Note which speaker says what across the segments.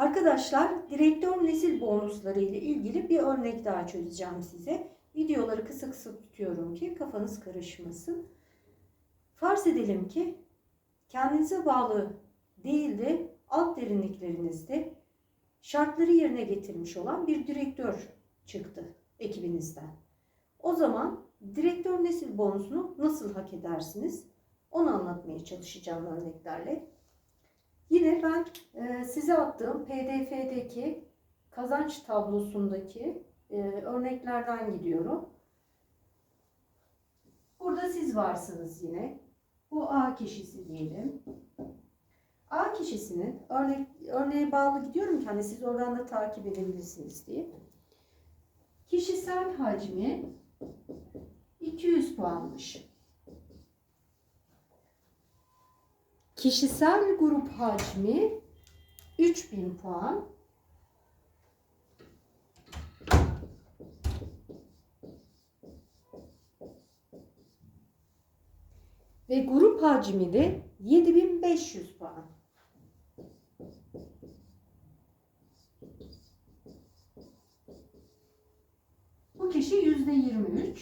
Speaker 1: Arkadaşlar direktör nesil bonusları ile ilgili bir örnek daha çözeceğim size. Videoları kısa kısa tutuyorum ki kafanız karışmasın. Farz edelim ki kendinize bağlı değil de alt derinliklerinizde şartları yerine getirmiş olan bir direktör çıktı ekibinizden. O zaman direktör nesil bonusunu nasıl hak edersiniz? Onu anlatmaya çalışacağım örneklerle. Yine ben e, size attığım PDF'deki kazanç tablosundaki e, örneklerden gidiyorum. Burada siz varsınız yine. Bu A kişisi diyelim. A kişisinin örnek, örneğe bağlı gidiyorum ki hani siz oradan da takip edebilirsiniz diye. Kişisel hacmi 200 puanmış. Kişisel grup hacmi 3000 puan. Ve grup hacmi de 7500 puan. Bu kişi %23.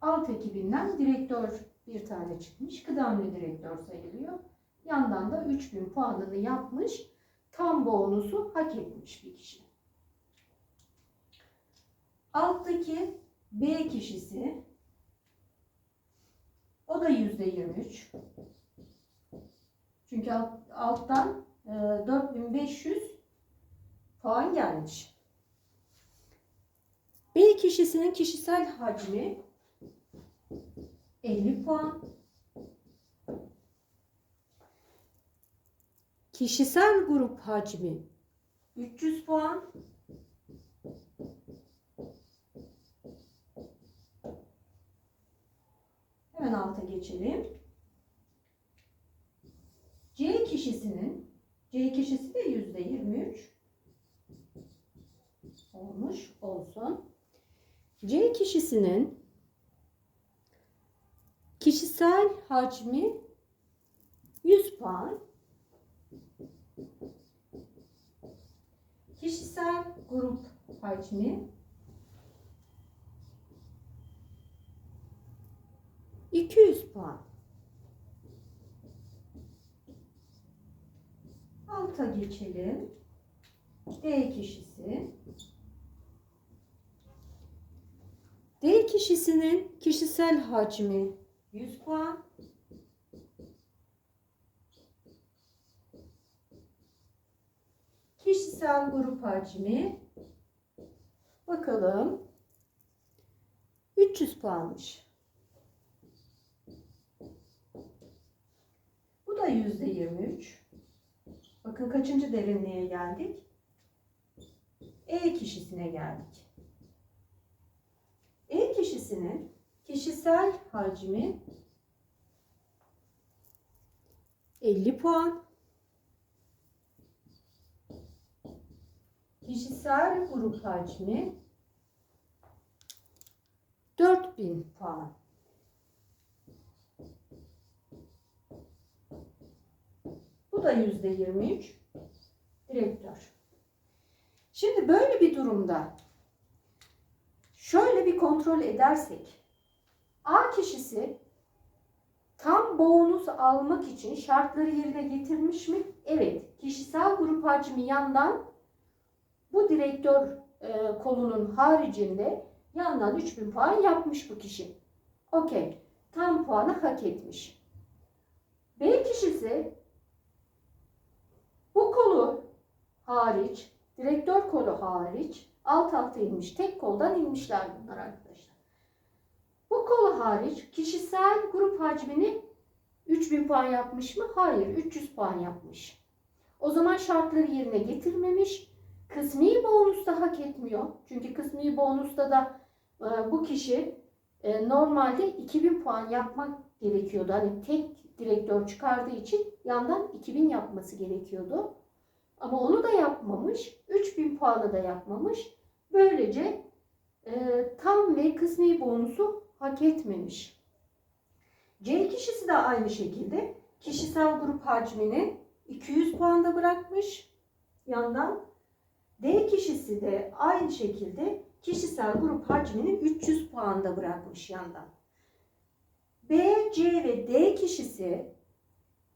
Speaker 1: Alt ekibinden direktör bir tane çıkmış. Kıdemli direktör sayılıyor. Yandan da 3000 puanını yapmış. Tam bonusu hak etmiş bir kişi. Alttaki B kişisi o da %23. Çünkü alt- alttan e, 4500 puan gelmiş. B kişisinin kişisel hacmi 50 puan. Kişisel grup hacmi 300 puan. Hemen alta geçelim. C kişisinin C kişisi de yüzde 23 olmuş olsun. C kişisinin Kişisel hacmi 100 puan. Kişisel grup hacmi 200 puan. Alta geçelim. D kişisi. D kişisinin kişisel hacmi 100 puan. Kişisel grup hacmi bakalım 300 puanmış. Bu da yüzde 23. Bakın kaçıncı derinliğe geldik? E kişisine geldik. E kişisinin kişisel hacmi 50 puan. Kişisel grup hacmi 4000 puan. Bu da yüzde 23 direktör. Şimdi böyle bir durumda şöyle bir kontrol edersek Kişisi tam bonus almak için şartları yerine getirmiş mi? Evet. Kişisel grup hacmi yandan bu direktör e, kolunun haricinde yandan 3000 puan yapmış bu kişi. Okey. Tam puanı hak etmiş. B kişisi bu kolu hariç, direktör kolu hariç alt alta inmiş. Tek koldan inmişler bunlar arkadaşlar. Bu kolu hariç kişisel grup hacmini 3000 puan yapmış mı? Hayır, 300 puan yapmış. O zaman şartları yerine getirmemiş. Kısmi bonus da hak etmiyor. Çünkü kısmi bonusta da e, bu kişi e, normalde 2000 puan yapmak gerekiyordu. Hani tek direktör çıkardığı için yandan 2000 yapması gerekiyordu. Ama onu da yapmamış. 3000 puanı da yapmamış. Böylece e, tam ve kısmi bonusu hak etmemiş. C kişisi de aynı şekilde kişisel grup hacmini 200 puanda bırakmış yandan. D kişisi de aynı şekilde kişisel grup hacmini 300 puanda bırakmış yandan. B, C ve D kişisi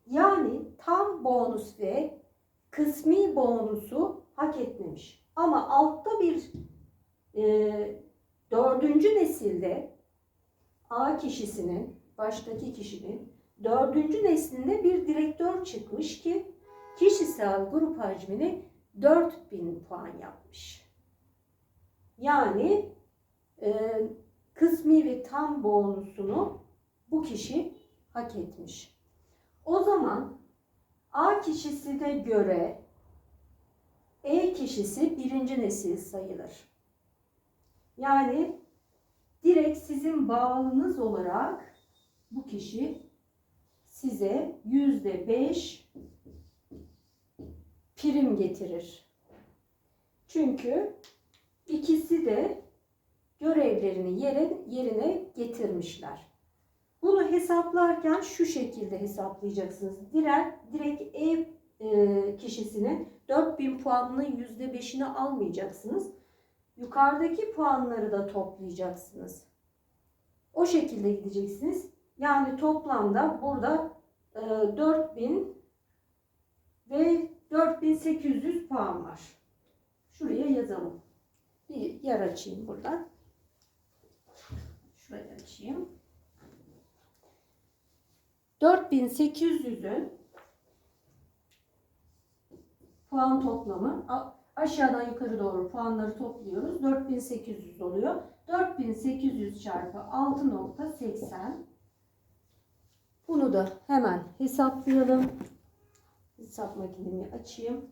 Speaker 1: yani tam bonus ve kısmi bonusu hak etmemiş. Ama altta bir e, dördüncü nesilde A kişisinin, baştaki kişinin dördüncü neslinde bir direktör çıkmış ki kişisel grup hacmini 4000 puan yapmış. Yani e, kısmi ve tam bonusunu bu kişi hak etmiş. O zaman A kişisi de göre E kişisi birinci nesil sayılır. Yani direkt sizin bağlınız olarak bu kişi size yüzde beş prim getirir. Çünkü ikisi de görevlerini yere, yerine getirmişler. Bunu hesaplarken şu şekilde hesaplayacaksınız. Direkt, direkt E e, kişisinin 4000 puanının %5'ini almayacaksınız. Yukarıdaki puanları da toplayacaksınız. O şekilde gideceksiniz. Yani toplamda burada e, 4000 ve 4800 puan var. Şuraya yazalım. Bir yer açayım buradan. Şurayı açayım. 4800'ün puan toplamı Aşağıdan yukarı doğru puanları topluyoruz. 4800 oluyor. 4800 çarpı 6.80. Bunu da hemen hesaplayalım. Hesap makinemi açayım.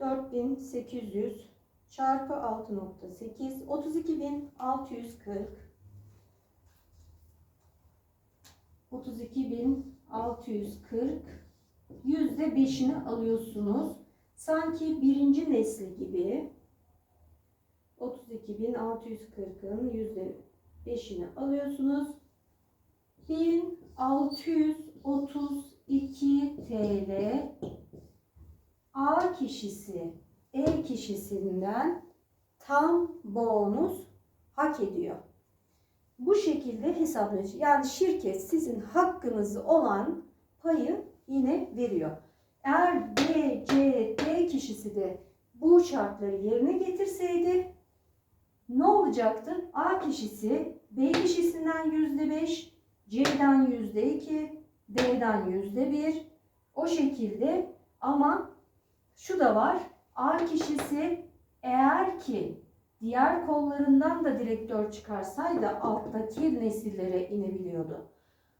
Speaker 1: Dört bin sekiz yüz çarpı altı nokta sekiz otuz iki bin altı yüz kırk otuz iki bin 640 %5'ini alıyorsunuz. Sanki birinci nesli gibi 32.640'ın %5'ini alıyorsunuz. 1632 TL A kişisi E kişisinden tam bonus hak ediyor. Bu şekilde hesaplayacak. Yani şirket sizin hakkınız olan payı yine veriyor. Eğer B, C, D kişisi de bu şartları yerine getirseydi ne olacaktı? A kişisi B kişisinden yüzde beş, C'den yüzde iki, D'den yüzde bir. O şekilde ama şu da var. A kişisi eğer ki diğer kollarından da direktör çıkarsaydı alttaki nesillere inebiliyordu.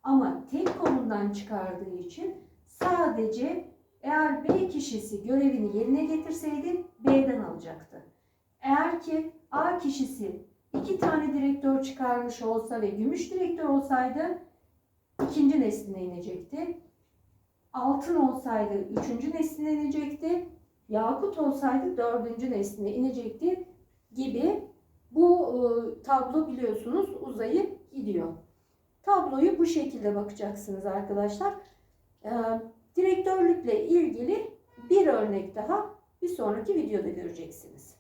Speaker 1: Ama tek kolundan çıkardığı için sadece eğer B kişisi görevini yerine getirseydi B'den alacaktı. Eğer ki A kişisi iki tane direktör çıkarmış olsa ve gümüş direktör olsaydı ikinci nesline inecekti. Altın olsaydı üçüncü nesline inecekti. Yakut olsaydı dördüncü nesline inecekti gibi bu e, tablo biliyorsunuz uzayıp gidiyor. Tabloyu bu şekilde bakacaksınız arkadaşlar. E, direktörlükle ilgili bir örnek daha bir sonraki videoda göreceksiniz.